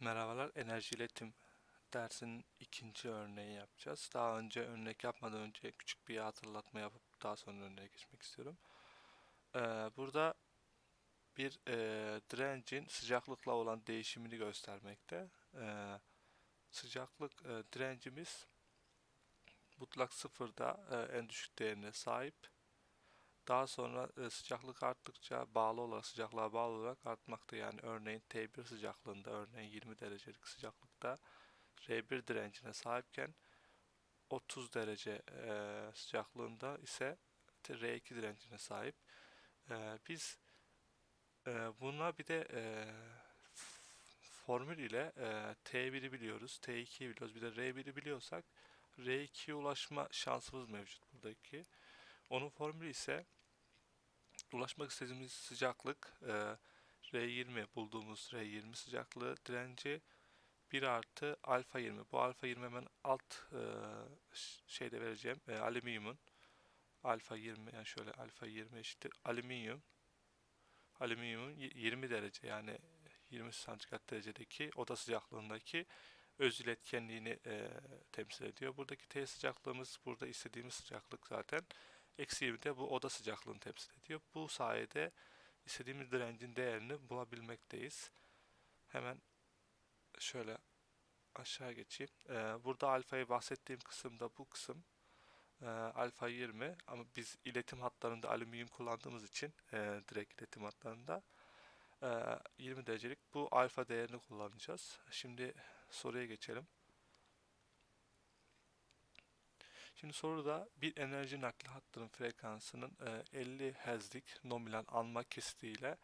Merhabalar, enerji iletim dersinin ikinci örneği yapacağız. Daha önce örnek yapmadan önce küçük bir hatırlatma yapıp daha sonra örneğe geçmek istiyorum. Ee, burada bir e, direncin sıcaklıkla olan değişimini göstermekte. Ee, sıcaklık e, direncimiz mutlak sıfırda e, en düşük değerine sahip. Daha sonra e, sıcaklık arttıkça bağlı olarak sıcaklığa bağlı olarak artmakta. Yani örneğin T1 sıcaklığında örneğin 20 derecelik sıcaklıkta R1 direncine sahipken 30 derece e, sıcaklığında ise R2 direncine sahip. E, biz e, buna bir de e, formül ile e, T1'i biliyoruz, T2'yi biliyoruz, bir de R1'i biliyorsak R2'ye ulaşma şansımız mevcut buradaki. Onun formülü ise ulaşmak istediğimiz sıcaklık e, R20 bulduğumuz R20 sıcaklığı direnci 1 artı alfa 20. Bu alfa 20 hemen alt e, şeyde vereceğim. E, alüminyumun alfa 20 yani şöyle alfa 20 eşittir alüminyum alüminyumun 20 derece yani 20 santigrat derecedeki oda sıcaklığındaki öz iletkenliğini e, temsil ediyor. Buradaki T sıcaklığımız burada istediğimiz sıcaklık zaten. Eksi 20 de bu oda sıcaklığını temsil ediyor. Bu sayede istediğimiz direncin değerini bulabilmekteyiz. Hemen şöyle aşağı geçeyim. Ee, burada alfayı bahsettiğim kısımda bu kısım e, alfa 20 ama biz iletim hatlarında alüminyum kullandığımız için e, direkt iletim hatlarında e, 20 derecelik bu alfa değerini kullanacağız. Şimdi soruya geçelim. Şimdi soruda bir enerji nakli hattının frekansının e, 50 Hz'lik nominal alma kesitiyle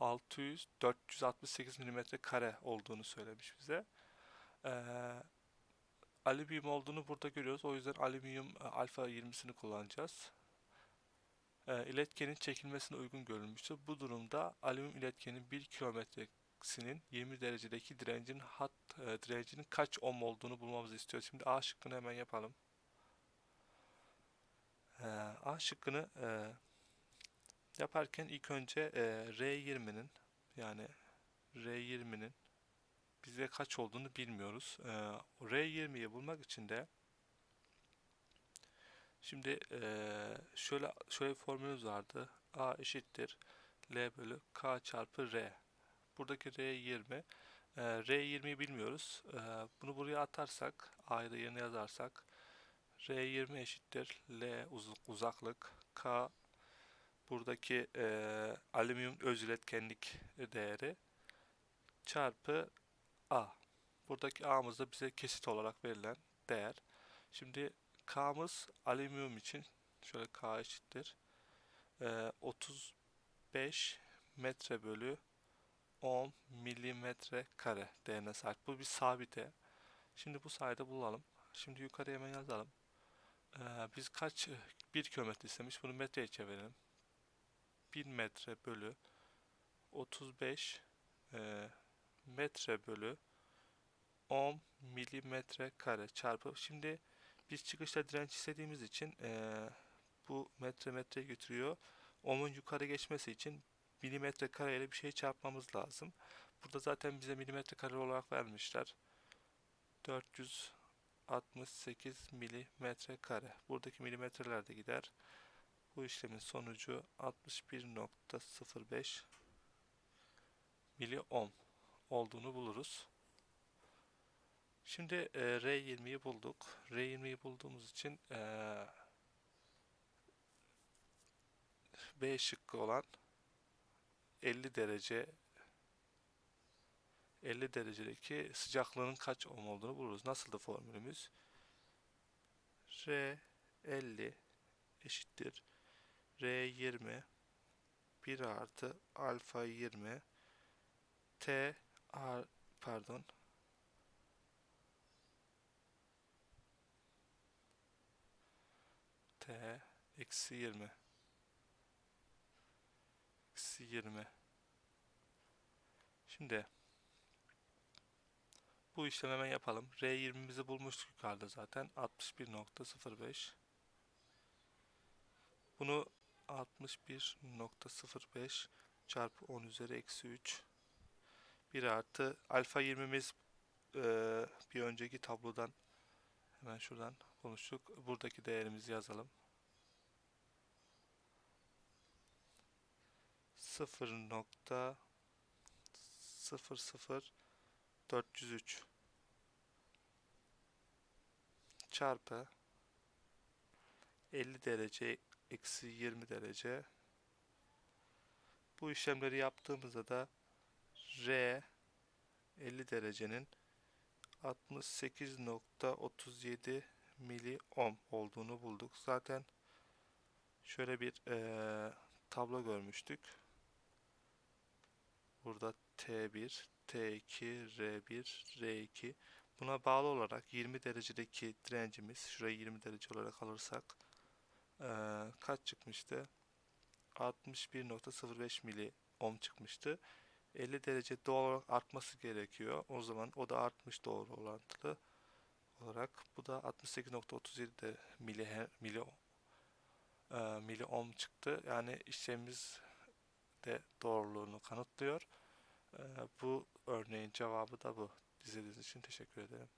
600 468 mm kare olduğunu söylemiş bize. E, alüminyum olduğunu burada görüyoruz. O yüzden alüminyum e, alfa 20'sini kullanacağız. E, iletkenin çekilmesine uygun görülmüştür. Bu durumda alüminyum iletkenin 1 kilometresinin 20 derecedeki direncin hat e, direncinin kaç ohm olduğunu bulmamızı istiyor. Şimdi A şıkkını hemen yapalım. Şıkkını e, yaparken ilk önce e, R20'nin yani R20'nin bize kaç olduğunu bilmiyoruz. E, R20'yi bulmak için de şimdi e, şöyle şöyle bir formülümüz vardı. A eşittir L bölü K çarpı R. Buradaki R20 e, R20'yi bilmiyoruz. E, bunu buraya atarsak A'yı da yerine yazarsak R20 eşittir L uzaklık K buradaki e, alüminyum öz iletkenlik değeri çarpı A. Buradaki A'mız da bize kesit olarak verilen değer. Şimdi K'mız alüminyum için şöyle K eşittir. E, 35 metre bölü 10 milimetre kare değerine sahip. Bu bir sabite. Şimdi bu sayede bulalım. Şimdi yukarıya hemen yazalım. Biz kaç 1 kilometre istemiş. Bunu metreye çevirelim. 1000 metre bölü 35 e, metre bölü 10 milimetre kare çarpı. Şimdi biz çıkışta direnç istediğimiz için e, bu metre metre götürüyor. Ohm'un yukarı geçmesi için milimetre kare ile bir şey çarpmamız lazım. Burada zaten bize milimetre kare olarak vermişler. 468 milimetre kare. Buradaki milimetreler de gider. Bu işlemin sonucu 61.05 mili ohm olduğunu buluruz. Şimdi e, R20'yi bulduk. R20'yi bulduğumuz için e, B şıkkı olan 50 derece 50 derecedeki sıcaklığının kaç ohm olduğunu buluruz. Nasıl da formülümüz? R 50 eşittir R20 1 artı alfa 20 T a pardon T eksi 20 eksi 20 Şimdi bu işlemi hemen yapalım. R20'mizi bulmuştuk yukarıda zaten. 61.05 Bunu 61.05 çarpı 10 üzeri eksi 3 1 artı alfa 20'miz eee, bir önceki tablodan hemen şuradan konuştuk. Buradaki değerimizi yazalım. 0.00403 çarpı 50 derece eksi 20 derece bu işlemleri yaptığımızda da R 50 derecenin 68.37 mili ohm olduğunu bulduk. Zaten şöyle bir eee, tablo görmüştük. Burada T1, T2, R1, R2 buna bağlı olarak 20 derecedeki direncimiz şurayı 20 derece olarak alırsak eee, kaç çıkmıştı? 61.05 mili ohm çıkmıştı. 50 derece doğal olarak artması gerekiyor. O zaman o da artmış doğru orantılı olarak. Bu da 68.37 de mili, mili, mili ohm çıktı. Yani işlemimiz de doğruluğunu kanıtlıyor. Bu örneğin cevabı da bu. İzlediğiniz için teşekkür ederim.